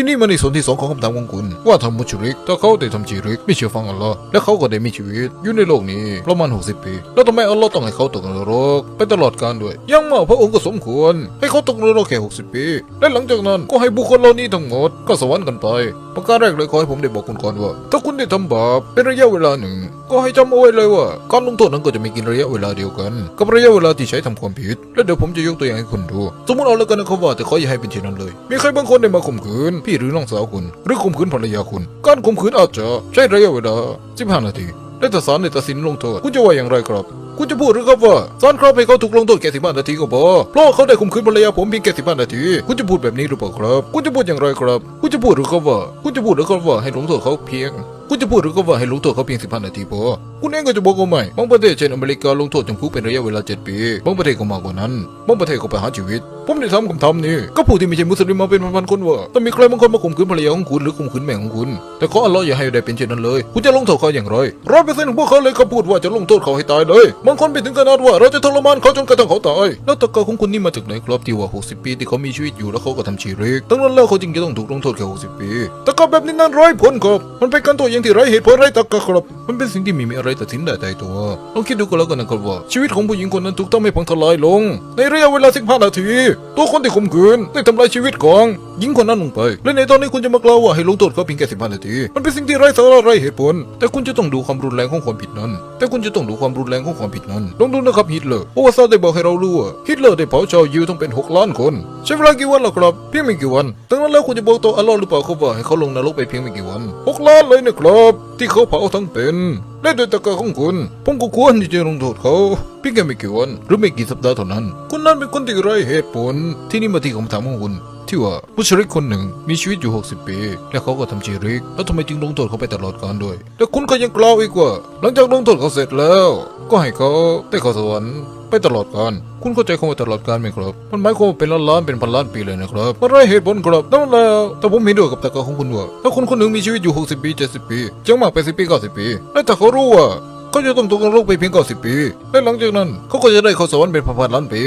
ที่นี่มันในส่วนที่สองของคำถามของคุณ ว่าทำมุชริกถ้าเขาได้ทำชีริกไม่เชื่อฟังอัลลอฮ์และเขาก็ได้มีชีวิตอยู่ในโลกนี้ประมาณ 60 ปี แล้วทำไมอัลลอฮ์ต้องให้เขาตกนรกไปตลอดกาลด้วย ยังมาพระองค์ก็สมควร ให้เขาตกนรกแค่ 60 ปี และหลังจากนั้นก็ให้บุคคลเหล่านี้ทั้งหมดก็สวรรค์กันไป ประการแรกเลยขอให้ผมได้บอกคุณก่อนว่า ถ้าคุณได้ทำบาปเป็นระยะเวลาหนึ่ง ก็ให้จำเอาไว้เลยว่า การลงโทษนั้นก็จะม่กินระยะเวลาเดียวกัน กับระยะเวลาที่ใช้ทำความผิด และเดี๋ยวผมจะยกตัวอย่างให้คุณดู สมมติเอาแล้วกันนะครับว่าแต่ขออย่าให้เป็นเช่นนั้นเลย มีใครบางคนได้มาข่มขืนพี่หรือน้องสาวคุณ หรือข่มขืนภรรยาคุณ การข่มขืนอาจจะใช้ระยะเวลา15นาทีและถ้าศาลได้ตัดสินลงโทษคุณจะว่าอย่างไรครับ คุณจะพูดหรือครับว่าศาลครับให้เขาถูกลงโทษแค่15นาทีก็พอเพราะเขาได้ข่มขืนภรรยาผมเพียงแค่15นาที คุณจะพูดแบบนี้หรือเปล่าครับ คุณจะพูดอย่างไรครับ คุณจะพูดหรือครับว่า คุณจะพูดหรือครับว่าให้ลงโทษเขาเพียงคุณจะพูดหรือก็ว่าให้ลงโทษเขาเพียง15นาทีพอ คุณเองก็จะบอกว่าไม่บางประเทศเช่นอเมริกาลงโทษจำคุกเป็นระยะเวลา7ปี บางประเทศก็มากกว่านั้น บางประเทศก็ประหารชีวิต ผมได้ทำคำทำนี้ก็ผู้ที่ไม่ใช่มุสลิมมาเป็นพันๆคนว่าถ้ามีใครบางคนมาข่มขืนภรรยาของคุณหรือข่มขืนแม่ของคุณ แต่ขออัลลอฮ์อย่าให้ได้เป็นเช่นนั้นเลย คุณจะลงโทษเขาอย่างไรร้อยเปอร์เซ็นต์ของพวกเขาเลยเขาพูดว่าจะลงโทษเขาให้ตายเลยบางคนไปถึงขนาดว่าเราจะทรมานเขาจนกระทั่งเขาตายแล้วตะกาของคุณนี่มาจากไหนครับที่ว่า 60 ปีที่เขามีชีวิตอยู่แล้วเขาก็ทำชีริกตั้งนั้นแล้วเขาจึงจะต้องถูกลงโทษแค่60 ปีตะกาแบบนี้นั้นร้อยผลครับมันเป็นการตัวอย่างที่ไร้เหตุผลไร้ตรรกะครับมันเป็นสิ่งที่ม่มีอะไรตัดสินได้ตายตัวลองคิดดูก็แล้วกันนะครับว่าชีวิตของผู้หญิงคนนั้นถูกทำให้พังทลายลง ในระยะเวลา15นาทีตัวคนที่ข่มขืนได้ทำลายชีวิตของหญิงคนนั้นลงไป และในตอนนี้คุณจะมากล่าวว่าให้ลงโทษเขาเพียงแค่15นาที มันเป็นสิ่งที่ไร้สาระไร้เหตุผล แต่คุณจะต้องดูความรุนแรงของความผิดนั้น แต่คุณจะต้องดูความรุนแรงของความผิดนั้น ลองดูนะครับฮิตเลอร์ประวัติศาสตร์ได้บอกให้เรารู้ว่าฮิตเลอร์ได้เผาชาวยิวทั้งเป็น6ล้านคน ใช้เวลากี่วันล่ะครับ เพียงไม่กี่วันดังนั้นแล้วคุณจะบอกตัวอัลลอฮ์หรือเปล่าครับว่าให้เขาลงนรกไปเพียงไม่กี่วัน6ล้านเลยนะครับที่เขาเผาทั้งเป็นและโดยตะกาของคุณผมก็ควรที่จะลงโทษเขา เพียงแค่ไม่กี่วันหรือไม่กี่สัปดาห์เท่านั้นคุณนั้นเป็นคนที่ไร้เหตุผลที่นี่มาที่คำถามของคุณที่ว่าผู้ชริกคนหนึ่งมีชีวิตอยู่ 60 ปี และเขาก็ทำชีริก แล้วทำไมจึงลงโทษเขาไปตลอดกาลด้วย และคุณก็ยังกล่าวอีกว่า หลังจากลงโทษเขาเสร็จแล้ว ก็ให้เขาได้เข้าสวรรค์ไปตลอดกาลคุณเข้าใจคำว่าตลอดกาลไหมครับ มันหมายความว่าเป็นล้านล้านเป็นพันล้านปีเลยนะครับมันไรเหตุผลครับนั่นแล้วแต่ผมเห็นด้วยกับตะกาของคุณว่าถ้าคนคนหนึ่งมีชีวิตอยู่ 60 ปี 70 ปีจังมาก80ปี 90 ปี และถ้าเขารู้ว่า เขาจะต้องตกนรกไปเพียงก่อสิปี และหลังจากนั้นเขาก็จะได้เข้าสวรรค์เป็นพันๆล้านปี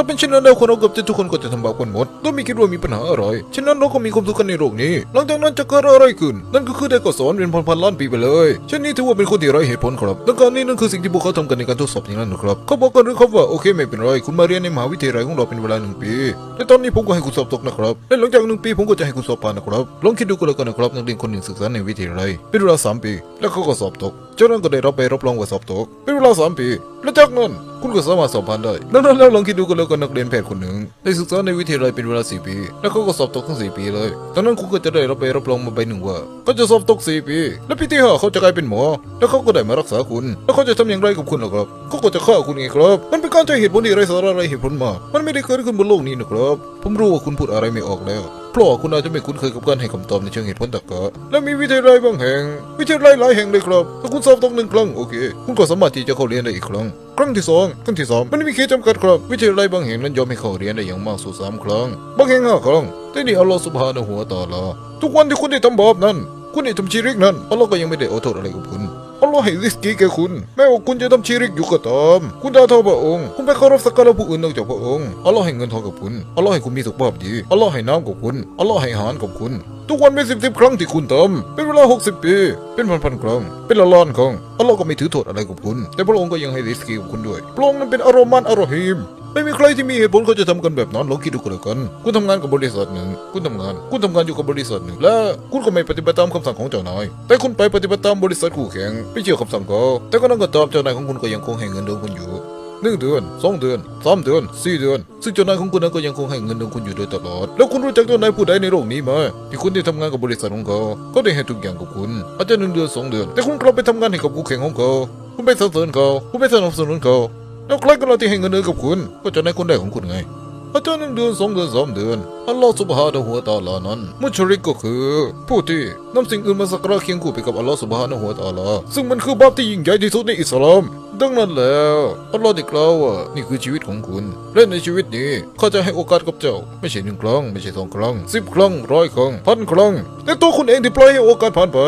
ถ้าเป็นเช่นนั้นแล้วคนเราเกือบจะทุกคนก็จะทำบาปกันหมดโดยไม่คิดว่ามีปัญหาอะไรฉะนั้นเราก็มีความสุขกันในโลกนี้ หลังจากนั้นจะเกิดอะไรขึ้น นั่นก็คือได้เข้าสวรรค์เป็นพันๆล้านปีไปเลยเช่นนี้ถือว่าเป็นคนที่ไร้เหตุผลครับดังการนี้นั่นคือสิ่งที่พวกเขาทำกันในการทดสอบอย่างนั้นนะครับเขาบอกกันหรือครับว่าโอเคไม่เป็นไรคุณมาเรียนในมหาวิทยาลัยของเราเป็นเวลาหนึ่งปีและตอนนี้ผมก็ให้คุณสอบตกนะครับและหลังจากหนึ่งปีผมก็จะให้คุณสอบผ่านนะครับลองคิดดูก็แล้วกันนะครับนักเรียนคนหนึ่งศึกษาในวิทยาลัยเป็นเวลาสามปี แล้วเขาก็สอบตกจากนั้นก็ได้รับใบรับรองว่าสอบตกเป็นเวลาสามปี และจากนั้นคุณก็สามารถสอบผ่านได้ดังนั้นแล้วลองคิดดูก็แล้วกันนักเรียนแพทย์คนหนึ่งได้ศึกษาในวิทยาลัยเป็นเวลาสี่ปี แล้วเขาก็สอบตกทั้งสี่ปีเลยดังนั้นคุณก็จะได้รับใบรับรองมาใบหนึ่งว่าเขาจะสอบตกสี่ปี และปีที่ห้าเขาจะกลายเป็นหมอ แล้วเขาก็ได้มารักษาคุณ แล้วเขาจะทำอย่างไรกับคุณล่ะครับเขาก็จะฆ่าคุณไงครับ มันเป็นการใช้เหตุผลที่ไร้สาระไร้เหตุผลมากมันไม่ได้เกิดขึ้นบนโลกนี้นะครับ ผมรู้ว่าคุณพูดอะไรไม่ออกแล้วเพราะคุณอาจจะไม่คุ้นเคยกับการให้คำตอบในเชิงเหตุผลตรรกะและมีวิทยาลัยบางแห่ง วิทยาลัยหลายแห่งเลยครับ ถ้าคุณสอบตกหนึ่งครั้งโอเค คุณก็สามารถที่จะเข้าเรียนได้อีกครั้ง ครั้งที่สองครั้งที่สามมันมีเขตจำกัดครับ วิทยาลัยบางแห่งนั้นยอมให้เข้าเรียนได้อย่างมากสุดสามครั้ง บางแห่งห้าครั้ง แต่นี่อัลลอฮฺสุบฮานะฮูวตะอาลาทุกวันที่คุณได้ทำบาปนั้น คุณได้ทำชีริกนั้นอัลลอฮ์ก็ยังไม่ได้เอาโทษอะไรกับคุณ อัลลอฮ์ให้ริสกีแก่คุณ แม้ว่าคุณจะทำชีริกอยู่ก็ตาม คุณด่าทอพระองค์ คุณไปเคารพสักการะผู้อื่นนอกจากพระองค์ อัลลอฮ์ให้เงินทองกับคุณ อัลลอฮ์ให้คุณมีสุขภาพดี อัลลอฮ์ให้น้ำกับคุณ อัลลอฮ์ให้อาหารกับคุณ ทุกวันเป็นสิบสิบครั้งที่คุณทำเป็นเวลาหกสิบปี เป็นพันพันๆครั้ง เป็นล้านล้านๆครั้ง อัลลอฮ์ก็ไม่ถือโทษอะไรกับคุณ แต่พระองค์ก็ยังให้ริสกีกับคุณด้วย พระองค์นั้นเป็นอารมานอารอฮีม ไม่มีใครที่มีเหตุผลเขาจะทำกันแบบนั้นลองคิดดูก็แล้วกัน คุณทำงานกับบริษัทหนึ่ง คุณทำงาน คุณทำงานอยู่กับบริษัทหนึ่ง และคุณก็ไม่ปฏิบัติตามคำสั่งของเจ้านาย แต่คุณไปปฏิบัติตามบริษัทคู่แข่งไม่เชื่อคำสั่งเขาแต่ก็นั่นก็ตามเจ้านายของคุณก็ยังคงให้เงินเดือนคุณอยู่หนึ่งเดือนสองเดือนสามเดือนสี่เดือน ซึ่งเจ้านายของคุณนั้นก็ยังคงให้เงินเดือนคุณอยู่โดยตลอด แล้วคุณรู้จักเจ้านายผู้ใดในโลกนี้ไหมที่คุณได้ทำงานกับบริษัทของเขาเขาได้ให้ทุกอย่างกับคุณอาจจะหนึ่งเดือนสองเดือน แต่คุณกลับไปทำงานให้กับคู่แข่งของเขาคุณไปสนับสนุนเขาคุณไปสนับสนุนเขา แล้วใครก็เราที่ให้เงินเดือนกับคุณ ก็จะในคนได้ของคุณไงอาจารย์หนึ่งเดือนสองเดือนสามเดือนอัลลอฮฺสุบฮานะฮูวตาลานั้นมุชริกก็คือผู้ที่นำสิ่งอื่นมาสักการะเคียงคู่ไปกับอัลลอฮฺสุบฮานะฮูวตาลาซึ่งมันคือบาปที่ยิ่งใหญ่ที่สุดในอิสลาม ดังนั้นแล้วอัลลอฮฺได้กล่าวว่านี่คือชีวิตของคุณ และในชีวิตนี้ข้าจะให้โอกาสกับเจ้า ไม่ใช่หนึ่งครั้งไม่ใช่สองครั้งสิบครั้งร้อยครั้งพันครั้งแต่ตัวคุณเองที่ปล่อยให้โอกาสผ่านไป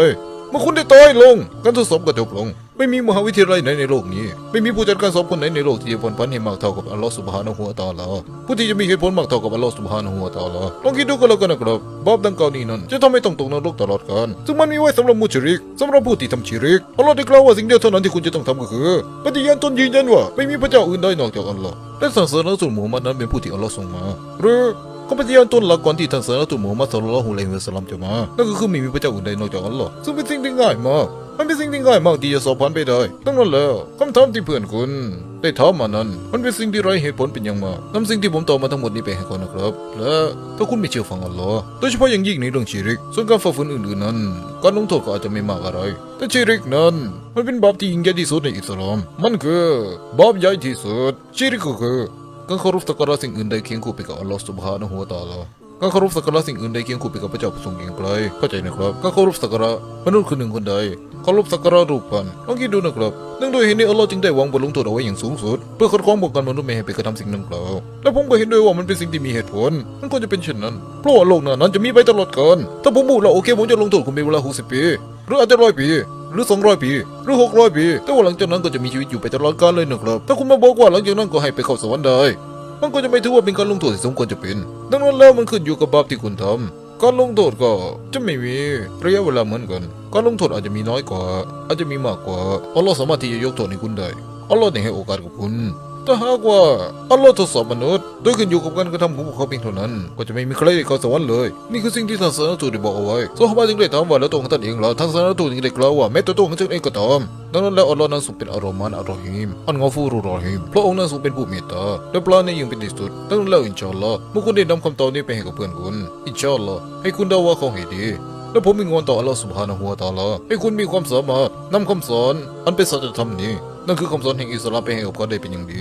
เมื่อคุณได้ตายลงการทดสอบก็จบลง ไม่มีมหาวิทยาลัยไหนในโลกนี้ ไม่มีผู้จัดการสอบคนไหนในโลกที่จะผลพันให้มากเท่ากับอัลลอฮฺสุบฮานะฮูวะตาลาผู้ที่จะมีเหตุผลมากเท่ากับอัลลอฮฺสุบฮานะฮูวะตาลาลองคิดดูก็แล้วกันนะครับบาปดังกล่าวนี้นั้นจะทำให้ต้องตกนรกตลอดกาลซึ่งมันมีไว้สำหรับมุชริกสำหรับผู้ที่ทำชิริกอัลลอฮ์ได้กล่าวว่าสิ่งเดียวเท่านั้นที่คุณจะต้องทำก็คือปฏิญาณตนยืนยันว่าไม่มีพระเจ้าอื่นใดนอกจากอัลลอฮ์และศาสนาสุลมุฮัมมัดนั้นเป็นผู้ที่อัลลอฮ์ส่งมา หรือเขาปฏิญาณตนหลักก่อนที่ท่านศาสนาตุมุฮัมมัดศ็อลลัลฮุลัยฮิวะซัลลัมจะมานั่นก็คือไม่มีพระเจ้าอื่นใดนอกจากอัลลอฮ์ซึ่งเป็นสิ่งที่ง่ายมาก มันเป็นสิ่งที่ง่ายมากที่จะสอบผ่านไปได้ดังนั้นแล้วคำถามที่เพื่อนคุณได้ถามมานั้น มันเป็นสิ่งที่ไร้เหตุผลเป็นอย่างมากนำสิ่งที่ผมตอบมาทั้งหมดนี้ไปให้ก่อนนะครับ และถ้าคุณไม่เชื่อฟังอัลลอฮ์โดยเฉพาะอย่างยิ่งในเรื่องชีริก ส่วนการฝ่าฝืนอื่นๆนั้นการลงโทษก็อาจจะไม่มากอะไร แต่ชีริกนั้น มันเป็นบาปที่ยิ่งใหญ่ที่สุดในอิสลาม มันคือบาปใหญ่ที่สุดชีริกก็คือการเคารพสักการะสิ่งอื่นใดเคียงคู่ไปกับอัลลอฮ์สุบฮานะฮูวะตะอาลาการเคารพสักการะสิ่งอื่นใดเคียงคู่ไปกับพระเจ้าผู้ทรงเกียงไกรเข้าใจนะครับการเคารพสักการะมนุษย์คือหนึ่งคนใด เคารพสักการะรูปปั้นลองคิดดูนะครับเนื่องด้วยเหตุนี้อัลลอฮ์จึงได้วางบทลงโทษเอาไว้อย่างสูงสุด เพื่อคัดค้องบอกกันมนุษย์ไม่ให้ไปกระทำสิ่งดังกล่าวและผมก็เห็นด้วยว่ามันเป็นสิ่งที่มีเหตุผล มันควรจะเป็นเช่นนั้น เพราะว่าโลกนั้นจะมีไปตลอดกาลถ้าผมพูดแล้วโอเคผมจะลงโทษคุณเป็นเวลา 60 ปี หรืออาจจะร้อยปี หรือ 200 ปี หรือ 600 ปี แต่ว่าหลังจากนั้นก็จะมีชีวิตอยู่ไปตลอดกาลเลยนะครับ ถ้าคุณมาบอกว่าหลังจากนั้นก็ให้ไปเข้าสวรรค์ได้ มันก็จะไม่ถือว่าเป็นการลงโทษที่สมควรจะเป็น ดังนั้นแล้วมันขึ้นอยู่กับบาปที่คุณทำ การลงโทษก็จะไม่มีระยะเวลาเหมือนกันการลงโทษอาจจะมีน้อยกว่า อาจจะมีมากกว่าอัลลอฮ์สามารถที่จะยกโทษให้คุณได้อัลลอฮ์ได้ให้โอกาสกับคุณ ถ้าหากว่าอัลลอฮ์ทดสอบมนุษย์โดยขึ้นอยู่กับการกระทำของพวกเขาเพียงเท่านั้น ก็จะไม่มีใครได้เข้าสวรรค์เลย นี่คือสิ่งที่ท่านศาสนทูตได้บอกเอาไว้ซอฮาบะจึงได้ถามว่าแล้วตัวของท่านเองล่ะท่านศาสนทูตจึงได้กล่าวว่าแม้ตัวตัวของท่านเองก็ตามดังนั้นแล้วอัลลอฮ์นั้นทรงเป็นอัลลอฮ์มานอัลลอฮีมอันกอฟูรุรอฮีมพระองค์นั้นทรงเป็นผู้เมตตาและปราณียิ่งเป็นที่สุดดังนั้นแล้วอินชาอัลลอฮ์เมื่อคุณได้นำคำตอบนี้ไปให้กับเพื่อนคุณอินชาอัลลอฮ์ให้คุณเดาว่าเขาให้ดีและผมมีงอนต่ออัลลอฮ์สุบฮานะฮูวะตะอาลาให้คุณมีความสามารถนำคำสอนอันเป็นสัจธรรมนี้ นั่นคือคำสอนแห่งอิสลามเปให้กับเขาได้เป็นอย่างดี